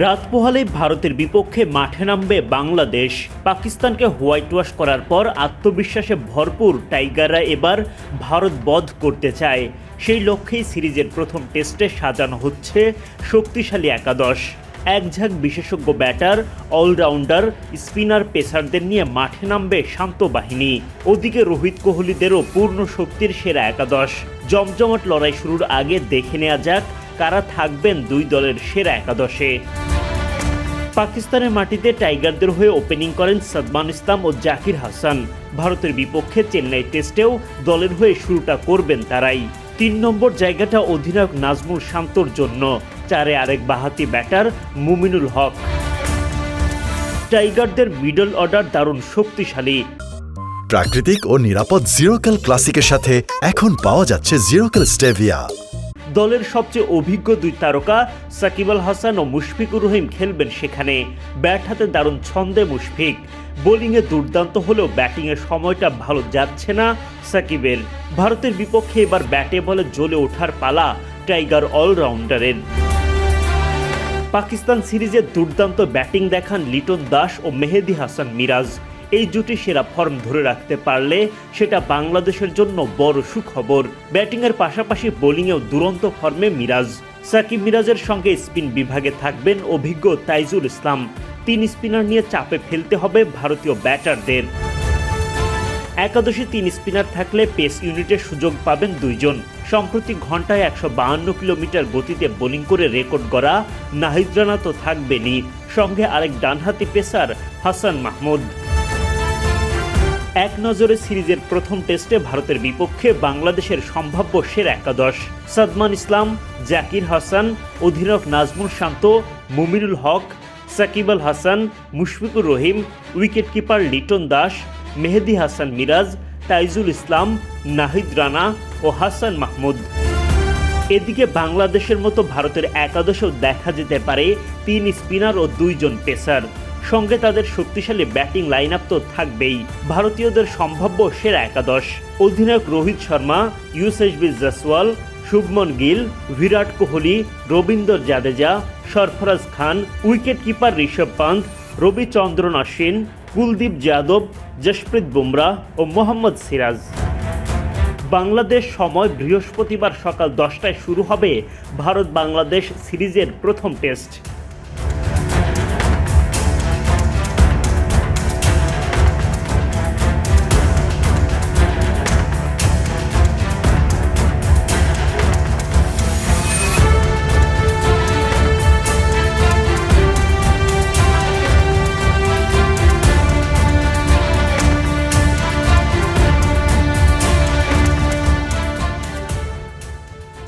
রাত পোহালেই ভারতের বিপক্ষে মাঠে নামবে বাংলাদেশ। পাকিস্তানকে হোয়াইট ওয়াশ করার পর আত্মবিশ্বাসে ভরপুর টাইগাররা এবার ভারত বধ করতে চায়। সেই লক্ষ্যেই সিরিজের প্রথম টেস্টে সাজানো হচ্ছে শক্তিশালী একাদশ। এক ঝাঁক বিশেষজ্ঞ ব্যাটার, অলরাউন্ডার, স্পিনার, পেসারদের নিয়ে মাঠে নামবে শান্ত বাহিনী। ওদিকে রোহিত কোহলিদেরও পূর্ণ শক্তির সেরা একাদশ। জমজমাট লড়াই শুরুর আগে দেখে নেওয়া যাক কারা থাকবেন দুই দলের সেরা একাদশে। পাকিস্তানের মাটিতে টাইগারদের হয়ে ওপেনিং করেন সাদমান ইসলাম ও জাকির হাসান। ভারতের বিপক্ষে চেন্নাই টেস্টেও দলের হয়ে শুরুটা করবেন তারাই। তিন নম্বর জায়গাটা অধিনায়ক নাজমুল শান্তর জন্য। চারে আরেক বাহাতি ব্যাটার মুমিনুল হক। টাইগারদের মিডল অর্ডার দারুণ শক্তিশালী। প্রাকৃতিক ও নিরাপদ জিরোকাল ক্লাসিকের সাথে এখন পাওয়া যাচ্ছে জিরোকাল স্টেভিয়া দলের সবচেয়ে অভিজ্ঞ দুই তারকা সাকিব আল হাসান ও মুশফিকুর রহিম খেলবেন সেখানে। ব্যাট হাতে দারুণ ছন্দে মুশফিক। বোলিংয়ে দুর্দান্ত হলেও ব্যাটিংয়ের সময়টা ভালো যাচ্ছে না সাকিবের। ভারতের বিপক্ষে এবার ব্যাটে বলে জ্বলে ওঠার পালা টাইগার অলরাউন্ডারের। পাকিস্তান সিরিজে দুর্দান্ত ব্যাটিং দেখান লিটন দাস ও মেহেদি হাসান মিরাজ। এই জুটি সেরা ফর্ম ধরে রাখতে পারলে সেটা বাংলাদেশের জন্য বড় সুখবর। ব্যাটিংয়ের পাশাপাশি বোলিংয়েও দুরন্ত ফর্মে মিরাজ। সাকিব মিরাজের সঙ্গে স্পিন বিভাগে থাকবেন অভিজ্ঞ তাইজুল ইসলাম। তিন স্পিনার নিয়ে চাপে ফেলতে হবে ভারতীয় ব্যাটারদের। একাদশে তিন স্পিনার থাকলে পেস ইউনিটের সুযোগ পাবেন দুইজন। সম্প্রতি ঘন্টায় একশো বাহান্ন কিলোমিটার গতিতে বোলিং করে রেকর্ড গড়া নাহিদ রানা তো থাকবেনই। সঙ্গে আরেক ডানহাতি পেসার হাসান মাহমুদ। এক নজরে সিরিজের প্রথম টেস্টে ভারতের বিপক্ষে বাংলাদেশের সম্ভাব্য সেরা একাদশ। সাদমান ইসলাম, জাকির হাসান অধিনায়ক নাজমুল শান্ত, মুমিনুল হক, সাকিব আল হাসান, মুশফিকুর রহিম, উইকেটকিপার লিটন দাস, মেহেদি হাসান মিরাজ, তাইজুল ইসলাম, নাহিদ রানা ও হাসান মাহমুদ। এদিকে বাংলাদেশের মতো ভারতের একাদশেও দেখা যেতে পারে তিন স্পিনার ও দুইজন পেসার। সঙ্গে তাদের শক্তিশালী ব্যাটিং লাইন আপ তো থাকবেই। ভারতীয়দের সম্ভাব্য সেরা একাদশ। অধিনায়ক রোহিত শর্মা ইউসেসবি জসওয়াল শুভমন গিল, বিরাট কোহলি, রবীন্দ্র জাদেজা, সরফরাজ খান উইকেট কিপার ঋষভ পান্ত, রবিচন্দ্রন অশ্বিন কুলদীপ যাদব জশপ্রীত বুমরা ও মোহাম্মদ সিরাজ। বাংলাদেশ সময় বৃহস্পতিবার সকাল দশটায় শুরু হবে ভারত বাংলাদেশ সিরিজের প্রথম টেস্ট।